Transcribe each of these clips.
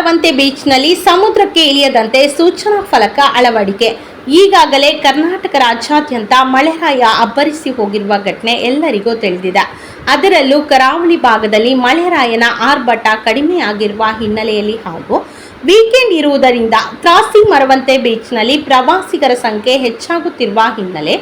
ಮರವಂತೆ ಬೀಚ್ನಲ್ಲಿ ಸಮುದ್ರಕ್ಕೆ ಇಳಿಯದಂತೆ ಸೂಚನಾ ಫಲಕ ಅಳವಡಿಕೆ. ಈಗಾಗಲೇ ಕರ್ನಾಟಕ ರಾಜ್ಯಾದ್ಯಂತ ಮಳೆರಾಯ ಅಬ್ಬರಿಸಿ ಹೋಗಿರುವ ಘಟನೆ ಎಲ್ಲರಿಗೂ ತಿಳಿದಿದೆ. ಅದರಲ್ಲೂ ಕರಾವಳಿ ಭಾಗದಲ್ಲಿ ಮಳೆರಾಯನ ಆರ್ಭಟ ಕಡಿಮೆಯಾಗಿರುವ ಹಿನ್ನೆಲೆಯಲ್ಲಿ ಹಾಗೂ ವೀಕೆಂಡ್ ಇರುವುದರಿಂದ ತ್ರಾಸಿ ಮರವಂತೆ ಬೀಚ್ನಲ್ಲಿ ಪ್ರವಾಸಿಗರ ಸಂಖ್ಯೆ ಹೆಚ್ಚಾಗುತ್ತಿರುವ ಹಿನ್ನೆಲೆ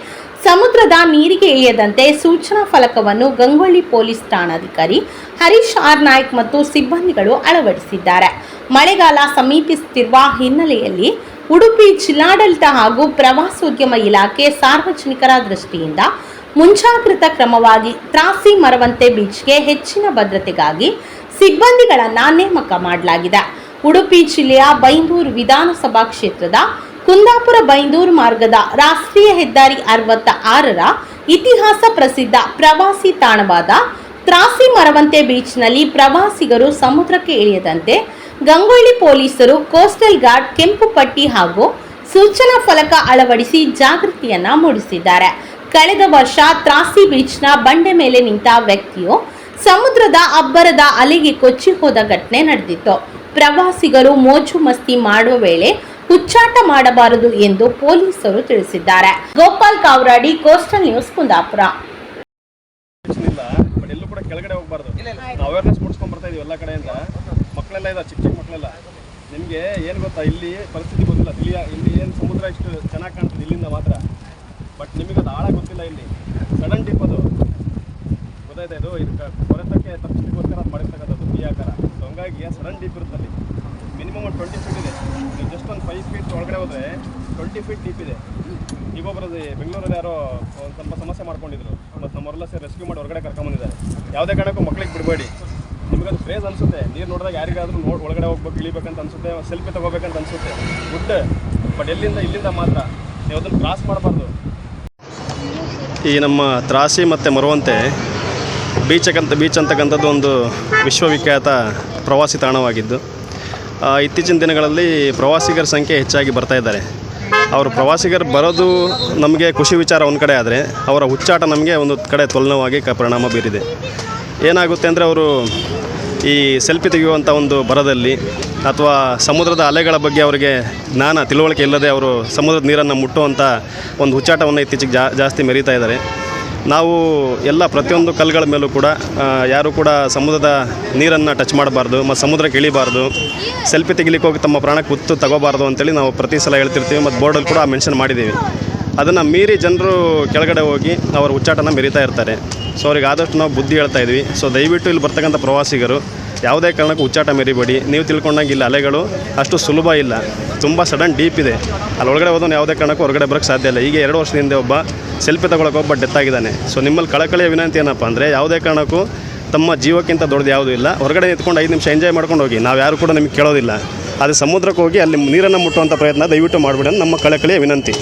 ಸಮುದ್ರದ ನೀರಿಗೆ ಇಳಿಯದಂತೆ ಸೂಚನಾ ಫಲಕವನ್ನು ಗಂಗೊಳ್ಳಿ ಪೊಲೀಸ್ ಠಾಣಾಧಿಕಾರಿ ಹರೀಶ್ ಆರ್ ನಾಯ್ಕ್ ಮತ್ತು ಸಿಬ್ಬಂದಿಗಳು ಅಳವಡಿಸಿದ್ದಾರೆ. ಮಳೆಗಾಲ ಸಮೀಪಿಸುತ್ತಿರುವ ಹಿನ್ನೆಲೆಯಲ್ಲಿ ಉಡುಪಿ ಜಿಲ್ಲಾಡಳಿತ ಹಾಗೂ ಪ್ರವಾಸೋದ್ಯಮ ಇಲಾಖೆ ಸಾರ್ವಜನಿಕರ ದೃಷ್ಟಿಯಿಂದ ಮುಂಜಾಗ್ರತಾ ಕ್ರಮವಾಗಿ ತ್ರಾಸಿ ಮರವಂತೆ ಬೀಚ್ಗೆ ಹೆಚ್ಚಿನ ಭದ್ರತೆಗಾಗಿ ಸಿಬ್ಬಂದಿಗಳನ್ನು ನೇಮಕ ಮಾಡಲಾಗಿದೆ. ಉಡುಪಿ ಜಿಲ್ಲೆಯ ಬೈಂದೂರು ವಿಧಾನಸಭಾ ಕ್ಷೇತ್ರದ ಕುಂದಾಪುರ ಬೈಂದೂರು ಮಾರ್ಗದ ರಾಷ್ಟ್ರೀಯ ಹೆದ್ದಾರಿ ಅರವತ್ತ ಆರರ ಇತಿಹಾಸ ಪ್ರಸಿದ್ಧ ಪ್ರವಾಸಿ ತಾಣವಾದ ತ್ರಾಸಿ ಮರವಂತೆ ಬೀಚ್ನಲ್ಲಿ ಪ್ರವಾಸಿಗರು ಸಮುದ್ರಕ್ಕೆ ಇಳಿಯದಂತೆ ಗಂಗೊಳ್ಳಿ ಪೊಲೀಸರು ಕೋಸ್ಟಲ್ ಗಾರ್ಡ್, ಕೆಂಪು ಪಟ್ಟಿ ಹಾಗೂ ಸೂಚನಾ ಫಲಕ ಅಳವಡಿಸಿ ಜಾಗೃತಿಯನ್ನ ಮೂಡಿಸಿದ್ದಾರೆ. ಕಳೆದ ವರ್ಷ ತ್ರಾಸಿ ಬೀಚ್ನ ಬಂಡೆ ಮೇಲೆ ನಿಂತ ವ್ಯಕ್ತಿಯು ಸಮುದ್ರದ ಅಬ್ಬರದ ಅಲೆಗೆ ಕೊಚ್ಚಿ ಹೋದ ಘಟನೆ ನಡೆದಿತ್ತು. ಪ್ರವಾಸಿಗರು ಮೋಜು ಮಸ್ತಿ ಮಾಡುವ ವೇಳೆ ಹುಚ್ಚಾಟ ಮಾಡಬಾರದು ಎಂದು ಪೊಲೀಸರು ತಿಳಿಸಿದ್ದಾರೆ. Gopal Kavradi coastal news Kundapur. ಇಲ್ಲ ಬಟ್ ಎಲ್ಲೂ ಕೂಡ ಕೆಳಗಡೆ ಹೋಗಬಾರ್ದು. ಅವೇರ್ನೆಸ್ ಮೂಡಿಸ್ಕೊಂಡ್ ಬರ್ತಾ ಇದೀವಿ ಎಲ್ಲ ಕಡೆಯಿಂದ ಮಕ್ಕಳೆಲ್ಲ ಇದಾವೆ ಚಿಕ್ಕ ಚಿಕ್ಕ ಮಕ್ಕಳೆಲ್ಲ. ನಿಮಗೆ ಏನು ಗೊತ್ತಾ ಇಲ್ಲಿ ಪರಿಸ್ಥಿತಿ ಗೊತ್ತಿಲ್ಲ. ಇಲ್ಲಿ ಇಲ್ಲಿ ಏನು ಸಮುದ್ರ ಇಷ್ಟು ಚೆನ್ನಾಗಿ ಕಾಣ್ತದೆ ಇಲ್ಲಿಂದ ಮಾತ್ರ. ಬಟ್ ನಿಮಗೆ ಅದು ಆಳ ಗೊತ್ತಿಲ್ಲ ಇಲ್ಲಿ. ಸಡನ್ ಡಿಪ್ ಅದು. ಗೊತ್ತಾಯ್ತಾ ಇದು? ಇದು ಕೊರೆತಕ್ಕೆ ತಪ್ಪಿಸ್ಲಿಕ್ಕೋಸ್ಕರ ಮಾಡಿರ್ತಕ್ಕಂಥದ್ದು ಈ ಆಕಾರ. ಸೊ ಹಂಗಾಗಿ ಸಡನ್ ಡೀಪ್ ಇರುತ್ತೆ ಅಲ್ಲಿ ಮಿನಿಮಮ್ ಒಂದು ಟ್ವೆಂಟಿ ಫೀಟ್ ಇದೆ. ನೀವು ಜಸ್ಟ್ ಒಂದು ಫೈವ್ ಫೀಟ್ ಒಳಗಡೆ ಹೋದರೆ ಟ್ವೆಂಟಿ ಫೀಟ್ ಡೀಪ್ ಇದೆ. ಈಗ ಬೆಂಗಳೂರಲ್ಲಿ ಯಾರೋ ಒಂದು ಸ್ವಲ್ಪ ಸಮಸ್ಯೆ ಮಾಡ್ಕೊಂಡಿದ್ರು. ಮತ್ತು ನಮ್ಮವರೆಲ್ಲ ಸೇರಿ ರೆಸ್ಕ್ಯೂ ಮಾಡಿ ಹೊರಗಡೆ ಕರ್ಕೊಂಬಂದಿದ್ದಾರೆ ಯಾವುದೇ ಕಾರಣಕ್ಕೂ ಮಕ್ಳಿಗೆ ಬಿಡಬೇಡಿ. ನಿಮಗೆ ಅದು ಕ್ರೇಜ್ ಅನಿಸುತ್ತೆ. ನೀರು ನೋಡಿದಾಗ ಯಾರಿಗಾದರೂ ನೋಡಿ ಒಳಗಡೆ ಹೋಗ್ಬೇಕು, ಇಳಿಬೇಕಂತ ಅನಿಸುತ್ತೆ ಸೆಲ್ಫಿ ತೊಗೋಬೇಕಂತ ಅನಿಸುತ್ತೆ. ಗುಡ್ ಬಟ್ ಎಲ್ಲಿಂದ ಇಲ್ಲಿಂದ ಮಾತ್ರ ನೀವು ಅದನ್ನು ಕ್ರಾಸ್ ಮಾಡಬಾರ್ದು. ಈ ನಮ್ಮ ತ್ರಾಸಿ ಮತ್ತು ಮರುವಂತೆ ಬೀಚ್ ಅಂತ ಬೀಚ್ ಅಂತಕ್ಕಂಥದ್ದು ಒಂದು ವಿಶ್ವವಿಖ್ಯಾತ ಪ್ರವಾಸಿ ತಾಣವಾಗಿದ್ದು. ಇತ್ತೀಚಿನ ದಿನಗಳಲ್ಲಿ ಪ್ರವಾಸಿಗರ ಸಂಖ್ಯೆ ಹೆಚ್ಚಾಗಿ ಬರ್ತಾ ಇದ್ದಾರೆ. ಅವರು ಪ್ರವಾಸಿಗರು ಬರೋದು ನಮಗೆ ಖುಷಿ ವಿಚಾರ ಒಂದು ಕಡೆ ಆದರೆ ಅವರ ಹುಚ್ಚಾಟ ನಮಗೆ ಒಂದು ಕಡೆ ತೊಲನವಾಗಿ ಕ ಪರಿಣಾಮ ಬೀರಿದೆ. ಏನಾಗುತ್ತೆ ಅಂದರೆ ಅವರು ಈ ಸೆಲ್ಫಿ ತೆಗೆಯುವಂಥ ಒಂದು ಬರದಲ್ಲಿ ಅಥವಾ ಸಮುದ್ರದ ಅಲೆಗಳ ಬಗ್ಗೆ ಅವರಿಗೆ ಜ್ಞಾನ ತಿಳುವಳಿಕೆ ಇಲ್ಲದೆ ಅವರು ಸಮುದ್ರದ ನೀರನ್ನು ಮುಟ್ಟುವಂಥ ಒಂದು ಹುಚ್ಚಾಟವನ್ನು ಇತ್ತೀಚೆಗೆ ಜಾಸ್ತಿ ಮೆರೀತಾ ಇದ್ದಾರೆ. ನಾವು ಎಲ್ಲ ಪ್ರತಿಯೊಂದು ಕಲ್ಲುಗಳ ಮೇಲೂ ಕೂಡ ಯಾರು ಕೂಡ ಸಮುದ್ರದ ನೀರನ್ನು ಟಚ್ ಮಾಡಬಾರ್ದು, ಮತ್ತು ಸಮುದ್ರಕ್ಕೆ ಇಳಿಬಾರ್ದು. ಸೆಲ್ಫಿ ತೆಗಿಲಿಕ್ಕೆ ಹೋಗಿ ತಮ್ಮ ಪ್ರಾಣಕ್ಕೆ ಕುತ್ತು ತಗೋಬಾರ್ದು ಅಂತೇಳಿ ನಾವು ಪ್ರತಿ ಸಲ ಹೇಳ್ತಿರ್ತೀವಿ, ಮತ್ತು ಬೋರ್ಡಲ್ಲಿ ಕೂಡ ಮೆನ್ಷನ್ ಮಾಡಿದ್ದೀವಿ. ಅದನ್ನು ಮೀರಿ ಜನರು ಕೆಳಗಡೆ ಹೋಗಿ ಅವರ ಹುಚ್ಚಾಟನ ಮೆರಿತಾ ಇರ್ತಾರೆ. ಸೊ ಅವ್ರಿಗೆ ಆದಷ್ಟು ನಾವು ಬುದ್ಧಿ ಹೇಳ್ತಾ ಇದ್ವಿ. ಸೊ ದಯವಿಟ್ಟು ಇಲ್ಲಿ ಬರ್ತಕ್ಕಂಥ ಪ್ರವಾಸಿಗರು ಯಾವುದೇ ಕಾರಣಕ್ಕೂ ಹುಚ್ಚಾಟ ಮೆರಿಬೇಡಿ. ನೀವು ತಿಳ್ಕೊಂಡಂಗೆ ಇಲ್ಲ ಅಲೆಗಳು ಅಷ್ಟು ಸುಲಭ ಇಲ್ಲ. ತುಂಬ ಸಡನ್ ಡೀಪ್ ಇದೆ. ಅಲ್ಲಿ ಒಳಗಡೆ ಹೋದವನು ಯಾವುದೇ ಕಾರಣಕ್ಕೂ ಹೊರಗಡೆ ಬರೋಕ್ಕೆ ಸಾಧ್ಯ ಇಲ್ಲ. ಈಗ ಎರಡು ವರ್ಷದ ಹಿಂದೆ ಒಬ್ಬ ಸೆಲ್ಫಿ ತಗೊಳಕ್ಕೆ ಒಬ್ಬ ಡೆತ್ ಆಗಿದ್ದಾನೆ. ಸೊ ನಿಮ್ಮಲ್ಲಿ ಕಳಕಳಿಯ ವಿನಂತಿ ಏನಪ್ಪ ಅಂದರೆ ಯಾವುದೇ ಕಾರಣಕ್ಕೂ ತಮ್ಮ ಜೀವಕ್ಕಿಂತ ದೊಡ್ಡದು ಯಾವುದೂ ಇಲ್ಲ. ಹೊರಗಡೆ ನಿಂತ್ಕೊಂಡು ಐದು ನಿಮಿಷ ಎಂಜಾಯ್ ಮಾಡ್ಕೊಂಡು ಹೋಗಿ. ನಾವು ಯಾರು ಕೂಡ ನಿಮಗೆ ಕೇಳೋದಿಲ್ಲ. ಅದು ಸಮುದ್ರಕ್ಕೆ ಹೋಗಿ ಅಲ್ಲಿ ನೀರನ್ನು ಮುಟ್ಟುವಂಥ ಪ್ರಯತ್ನ ದಯವಿಟ್ಟು ಮಾಡಿಬಿಡೋದು ನಮ್ಮ ಕಳಕಳಿಯ ವಿನಂತಿ.